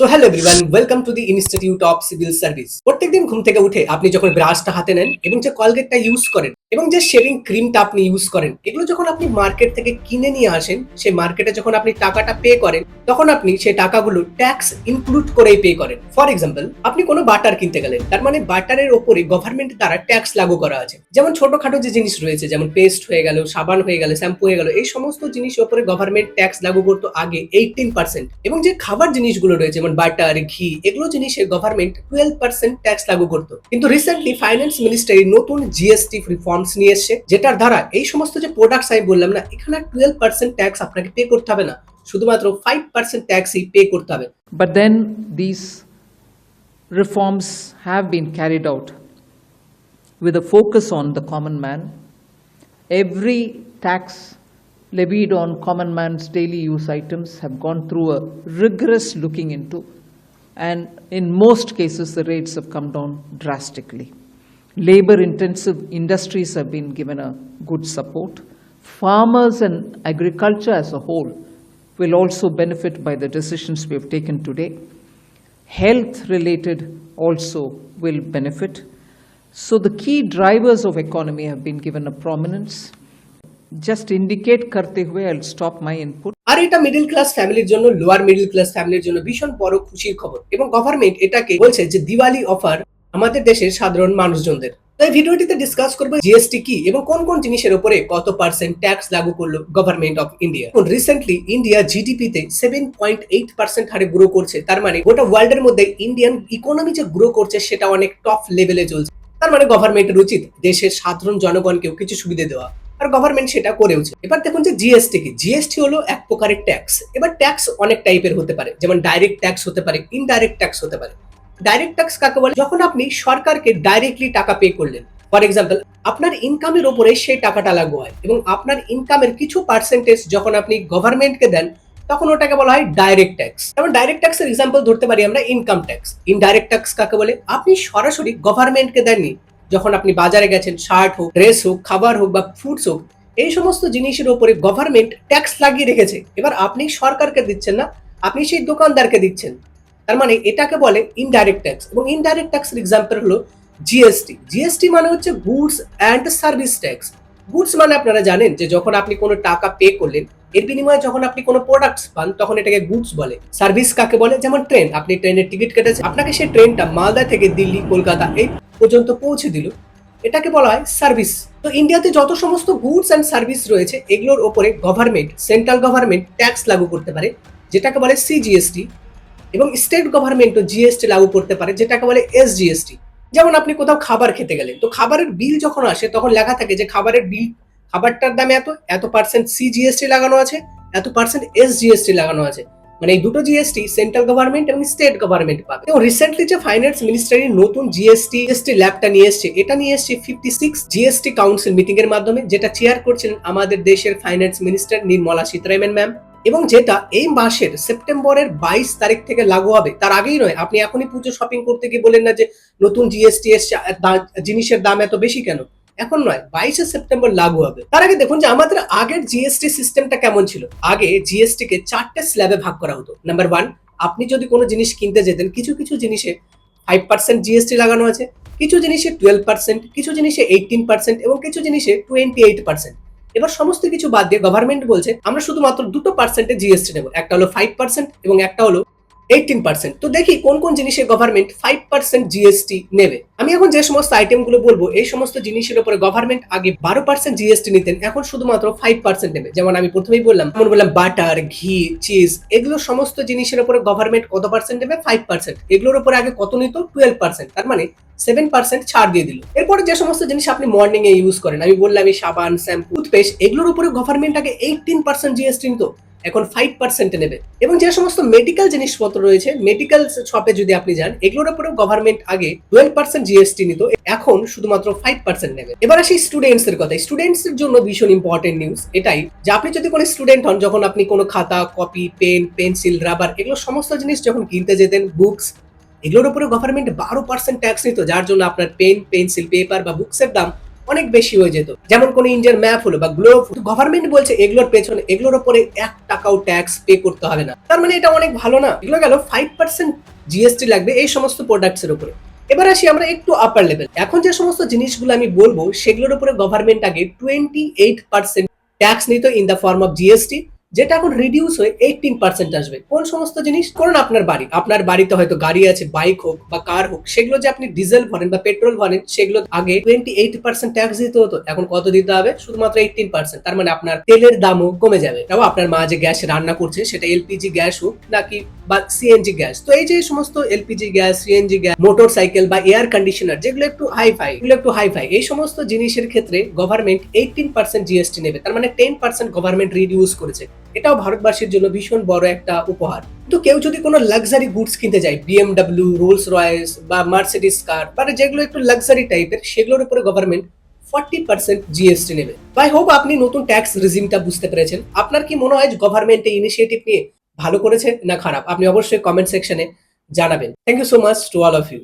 So hello everyone welcome to the institute of civil service প্রত্যেকদিন ঘুম থেকে উঠে আপনি যখন ব্রাশটা হাতে নেন এবং যে কলগেটটা ইউজ করেন এবং যে শেভিং ক্রিমটা আপনি ইউজ করেন, এগুলো যখন আপনি মার্কেট থেকে কিনে নিয়ে আসেন, সেই মার্কেটে যখন আপনি টাকাটা পে করেন, তখন আপনি সেই টাকাগুলো ট্যাক্স ইনক্লুড করেই পে করেন। ফর এক্সাম্পল আপনি কোনো বাটার কিনতে গেলেন, তার মানে বাটারের ওপরে গভর্নমেন্ট দ্বারা ট্যাক্স লাগু করা আছে। যেমন ছোটখাটো যে জিনিস রয়েছে, যেমন পেস্ট হয়ে গেল, সাবান হয়ে গেল শ্যাম্পু হয়ে গেল, এই সমস্ত জিনিসের উপরে গভর্নমেন্ট ট্যাক্স লাগু করতো আগে এইটিন পার্সেন্ট এবং যে খাবার জিনিসগুলো রয়েছে, যেমন বাটার ঘি, এগুলো জিনিসে গভর্নমেন্ট টুয়েলভ পার্সেন্ট ট্যাক্স লাগু করতো। কিন্তু রিসেন্টলি ফাইন্যান্স মিনিস্ট্রি নতুন জিএসটি রিফর্মস নিয়ে এসছে যেটার দ্বারা এই সমস্ত যে প্রোডাক্টস আমি বললাম না এখানে টুয়েলভ পার্সেন্ট ট্যাক্স আপনাকে পে করতে হবে না শুধুমাত্র ফাইভ পার্সেন্ট ট্যাক্সই পে করতে হবে But then these reforms have been carried out with a focus on the common man. Every tax levied on common man's daily use items have gone through a rigorous looking into, and in most cases, the rates have come down drastically. Labor intensive industries have been given a good support. Farmers and agriculture as a whole will also benefit by the decisions we have taken today. Health related also will benefit. So the key drivers of economy have been given a prominence. Just indicate karte hue, I'll stop my input. আর এটা middle class ফ্যামিলির জন্য lower middle class ফ্যামিলির জন্য ভীষণ বড় খুশির খবর এবং গভর্নমেন্ট এটাকে বলছে যে দিওয়ালি অফার আমাদের দেশের সাধারণ মানুষজনদের। তাই ভিডিওটিতে ডিসকাস করব জিএসটি কি এবং কোন কোন জিনিসের উপরে কত পার্সেন্ট ট্যাক্স লাগু করল government of India recently India জিডিপিতে seven point eight percent হারে গ্রো করছে। তার মানে গোটা ওয়ার্ল্ডের মধ্যে ইন্ডিয়ান ইকোনমি যে গ্রো করছে সেটা অনেক টপ লেভেলে চলছে। তার মানে গভর্নমেন্টের উচিত দেশের সাধারণ জনগণকেও কিছু সুবিধা দেওয়া। আর গভর্নমেন্ট সেটা করেওছে এবার দেখুন যে জিএসটি কি। জিএসটি হলো এক প্রকারের ট্যাক্স এবার ট্যাক্স অনেক টাইপের হতে পারে। যেমন ডাইরেক্ট ট্যাক্স হতে পারে ইনডাইরেক্ট ট্যাক্স হতে পারে। ডাইরেক্ট ট্যাক্স কাকে বলে? যখন আপনি সরকারকে ডাইরেক্টলি টাকা পে করলেন। ফর এক্সাম্পল আপনার ইনকামের উপরে সেই টাকাটা লাগু হয় এবং আপনার ইনকামের কিছু পার্সেন্টেজ যখন আপনি গভর্নমেন্টকে দেন, তখন ওটাকে বলা হয় ডাইরেক্ট ট্যাক্স যেমন ডাইরেক্ট ট্যাক্সের এক্সাম্পল ধরতে পারি আমরা ইনকাম ট্যাক্স ইনডাইরেক্ট ট্যাক্স কাকে বলে? আপনি সরাসরি গভর্নমেন্টকে দেননি। যখন আপনি বাজারে গেছেন শার্ট হোক ড্রেস হোক, খাবার হোক বা ফুডস হোক, এই সমস্ত জিনিসের উপরে গভর্নমেন্ট ট্যাক্স লাগিয়ে রেখেছে। এবার আপনি সরকারকে দিচ্ছেন না, আপনি সেই দোকানদারকে দিচ্ছেন। তার মানে এটাকে বলে ইনডাইরেক্ট ট্যাক্স এবং ইনডাইরেক্ট ট্যাক্সের এক্সাম্পল হলো জিএসটি জিএসটি মানে হচ্ছে goods and service tax goods মানে আপনারা জানেন যে যখন আপনি কোনো টাকা পে করলেন, এর বিনিময়ে যখন আপনি কোনো প্রোডাক্টস পান, তখন এটাকে গুডস বলে। সার্ভিস কাকে বলে? যেমন ট্রেন আপনি ট্রেনের টিকিট কেটেছেন। আপনাকে সেই ট্রেনটা মালদা থেকে দিল্লি, কলকাতা এই পর্যন্ত পৌঁছে দিল। এটাকে বলা হয় সার্ভিস তো ইন্ডিয়াতে যত সমস্ত গুডস অ্যান্ড সার্ভিস রয়েছে, এগুলোর ওপরে গভর্নমেন্ট সেন্ট্রাল গভর্নমেন্ট ট্যাক্স লাগু করতে পারে, যেটাকে বলে সিজিএসটি এবং স্টেট গভর্নমেন্টও জিএসটি লাগু করতে পারে, যেটাকে বলে এস জিএসটি যেমন আপনি কোথাও খাবার খেতে গেলেন, তো খাবারের বিল যখন আসে, তখন লেখা থাকে যে খাবারের বিল খাবারটার দামে এত এত পার্সেন্ট সিজিএসটি লাগানো আছে, এত পার্সেন্ট এস জিএসটি লাগানো আছে। মানে এই দুটো জিএসটি সেন্ট্রাল গভর্নমেন্ট এবং স্টেট গভর্নমেন্ট পাবে। এবং রিসেন্টলি যে ফাইন্যান্স মিনিস্ট্রি নতুন জিএসটি জিএসটি ল্যাবটা নিয়ে এসছে, এটা নিয়ে এসছে fifty six GST council meeting এর মাধ্যমে, যেটা চেয়ার করছিলেন আমাদের দেশের finance minister Nirmala Sitharaman ma'am এবং যেটা এই মাসের সেপ্টেম্বরের বাইশ তারিখ থেকে লাগু হবে, তার আগেই নয়, আপনি এখনই পুজো শপিং করতে গিয়ে বলেন না যে নতুন জিএসটি এসছে জিনিসের দাম এত বেশি কেন? এখন নয়, বাইশে সেপ্টেম্বর লাগু হবে। তার আগে দেখুন যে আমাদের আগের জিএসটি সিস্টেমটা কেমন ছিল? আগে জিএসটি কে চারটে স্ল্যাবে ভাগ করা হতো। নাম্বার ওয়ান আপনি যদি কোনো জিনিস কিনতে যেতেন, কিছু কিছু জিনিসে ফাইভ পার্সেন্ট জিএসটি লাগানো আছে, কিছু জিনিসে টুয়েলভ পার্সেন্ট কিছু জিনিসে এইটিন পার্সেন্ট এবং কিছু জিনিসে টোয়েন্টি এইট পার্সেন্ট এবার সমস্ত কিছু বাদ দিয়ে গভর্নমেন্ট বলছে, আমরা শুধুমাত্র দুটো পার্সেন্টে জিএসটি নেব। একটা হলো ফাইভ পার্সেন্ট এবং একটা হলো এইটিন পার্সেন্ট তো দেখি কোন কোন জিনিসের গভর্নমেন্ট ফাইভ পার্সেন্ট জিএসটি নেবে। আমি এখন যে সমস্ত আইটেমগুলো বলব, এই সমস্ত জিনিসের উপরে গভর্নমেন্ট আগে বারো পার্সেন্ট জিএসটি নিতেন, এখন শুধুমাত্র ফাইভ পার্সেন্ট নেবে। যেমন আমি প্রথমেই বললাম, যেমন বললাম বাটার ঘি চিজ এগুলো সমস্ত জিনিসের উপরে গভর্নমেন্ট কত পার্সেন্ট নেবে? ফাইভ পার্সেন্ট এগুলোর উপরে আগে কত নিত? টুয়েলভ পার্সেন্ট তার মানে সেভেন পার্সেন্ট ছাড় দিয়ে দিল। এরপরে যে সমস্ত জিনিস আপনি মর্নিং এ ইউজ করেন, আমি বললাম এই সাবান শ্যাম্পু টুথপেস্ট এগুলোর উপরে গভর্নমেন্ট আগে এইটিন পার্সেন্ট জিএসটি নিত। এখন ফাইভ পার্সেন্টে নেবে। এবং যে সমস্ত মেডিকেল জিনিসপত্র রয়েছে মেডিকেল শপে যদি আপনি যান, এগুলোর উপরেও গভর্নমেন্ট আগে টুয়েলভ পার্সেন্ট জিএসটি নিত, এখন শুধুমাত্র ফাইভ পার্সেন্ট নেবে। এবার আসি স্টুডেন্টস এর কথা স্টুডেন্টস এর জন্য ভীষণ ইম্পর্টেন্ট নিউজ এটাই যে আপনি যদি কোনো স্টুডেন্ট হন, যখন আপনি কোনো খাতা কপি পেন পেন্সিল রাবার এগুলো সমস্ত জিনিস যখন কিনতে যেতেন বুকস এগুলোর উপরে গভর্নমেন্ট বারো পার্সেন্ট ট্যাক্স নিত, যার জন্য আপনার পেন পেন্সিল পেপার বা বুকসের দাম অনেক বেশি হয়ে যেত। যেমন কোন ইন্ডিয়ার ম্যাপ হলো বা গ্লোব গভর্নমেন্ট বলছে এগুলোর পেছনে, এগুলোর উপরে এক টাকাও ট্যাক্স পে করতে হবে না। তার মানে এটা অনেক ভালো না। এগুলো গেল ফাইভ পার্সেন্ট জিএসটি লাগবে এই সমস্ত প্রোডাক্টস এর উপরে। এবার আসি আমরা একটু আপার লেভেল এখন যে সমস্ত জিনিসগুলো আমি বলব, সেগুলোর উপরে গভর্নমেন্ট আগে টোয়েন্টি এইট পার্সেন্ট ট্যাক্স নিত in the form of GST যেটা এখন রিডিউস হয়ে এইটিন পার্সেন্ট আসবে। কোন সমস্ত জিনিস? করুন আপনার বাড়ি। আপনার বাড়িতে হয়তো গাড়ি আছে বাইক হোক বা কার হোক, সেগুলো যে আপনি ডিজেল ভরেন বা পেট্রোল ভরেন সেগুলো আগে টোয়েন্টি এইট পার্সেন্ট ট্যাক্স দিতে হতো। এখন কত দিতে হবে? শুধুমাত্র এইটিন পার্সেন্ট তার মানে আপনার তেলের দামও কমে যাবে। তাও আপনার মা যে গ্যাস রান্না করছে, সেটা এলপিজি গ্যাস হোক, নাকি বা সিএনজি গ্যাস তো এই যে সমস্ত LPG gas CNG gas motorcycle বা এয়ার কন্ডিশনার যেগুলো একটু হাই ফাই এগুলো একটু হাই ফাই এই সমস্ত জিনিসের ক্ষেত্রে গভর্নমেন্ট এইটিন পার্সেন্ট জিএসটি নেবে। তার মানে টেন পার্সেন্ট গভর্নমেন্ট রিডিউস করেছে। এটাও ভারতবাসীর জন্য ভীষণ বড় একটা উপহার। কিন্তু কেউ যদি কোনো লাক্সারি গুডস কিনতে যায় বিএমডব্লিউ রোলস রয়েস বা মার্সিডিস কার মানে যেগুলো একটু লাক্সারি টাইপের সেগুলোর উপরে গভর্নমেন্ট ফর্টি পার্সেন্ট জিএসটি নেবে। আই হোপ আপনি নতুন ট্যাক্স রিজিমটা বুঝতে পেরেছেন। আপনার কি মনে হয় গভর্নমেন্ট এই ইনিশিয়েটিভ নিয়ে ভালো করেছে না খারাপ? আপনি অবশ্যই কমেন্ট সেকশনে জানাবেন। Thank you so much to all of you